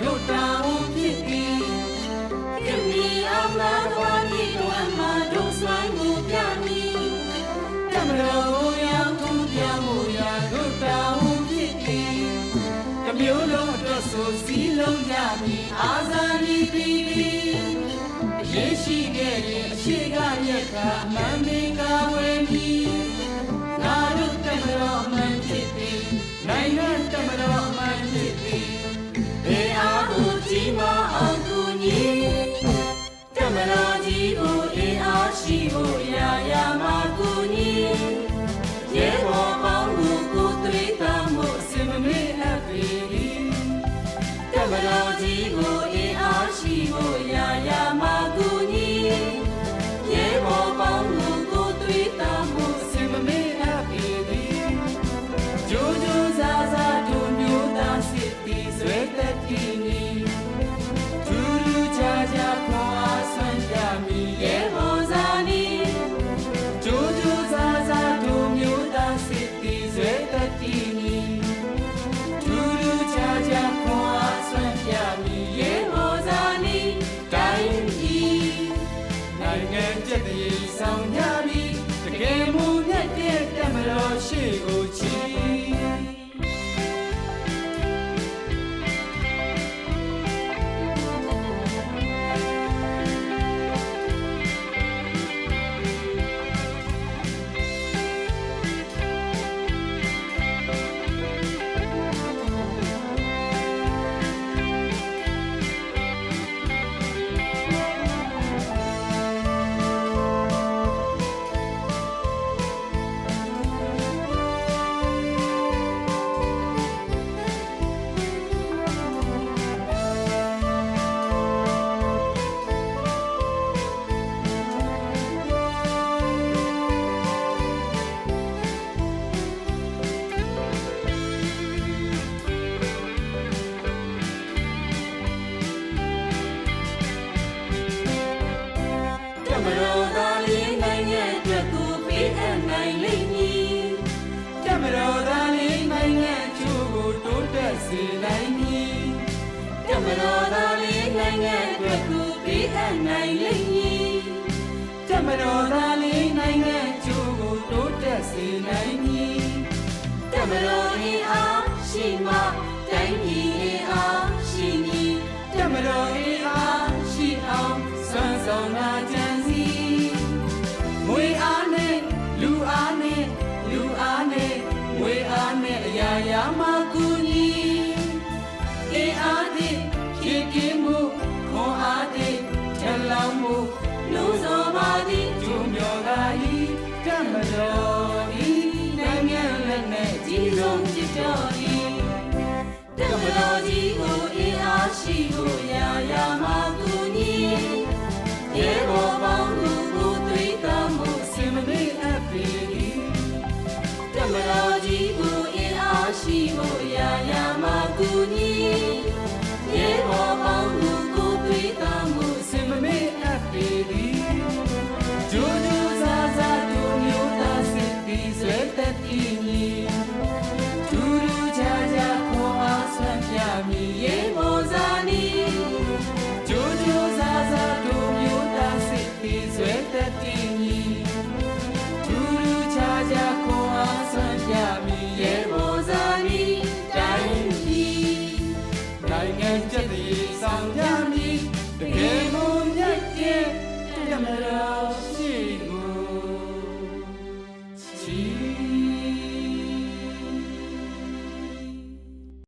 တို့တောင်းဖြစ်ပြီးကမီအောင်လာတော်ဒီတော်မှာတို့ဆွမ်းကိုပြမည်တမတော်ရောက်သူပြောင်းမှုရာတို့တောင်းဖြစ်ပြီးတမျိုးလုံးအတွက်ဆိုစီးလုံးကြမည်အာဇာနည်ပြီးပြီးအရေးရှိခဲ့ရင်အရှိကရက်ကမန်မင်္ပြီးနိုင် မတော်သားလေးနိုင်ငံအတွက်ကိုပေးအပ်နိုင်လိမ့်မည်တမတော်သားလေးနိုင်ငံချို့ကိုတိုးတက်စေနိုင်မည်တမတော်သားလေးနိုင်ငံအတွက်ကိုပေးအပ်နိုင်လိမ့်မည်တမတော်သားလေးနိုင်ငံချို့ကိုတိုးတက်စေနိုင်မည်တမတော်အင်အားရှိမှတိုင်းပြည် ဆုံးဖြစ်တော်၏တမတော်ကြီးကိုအင်းအားရှိဖို့ရာရာမှာကူညီရေဘောပေါင်းသူကိုသွေးကမှုစင်မမေ့အပ်ပေ၏တမတော်ကြီးကိုအင်းအားရှိဖို့ရာရာမှာကူညီရေဘောပေါင်းသူကိုသွေးကမှုစင်မမေ့အပ်ပေ၏ Thank you.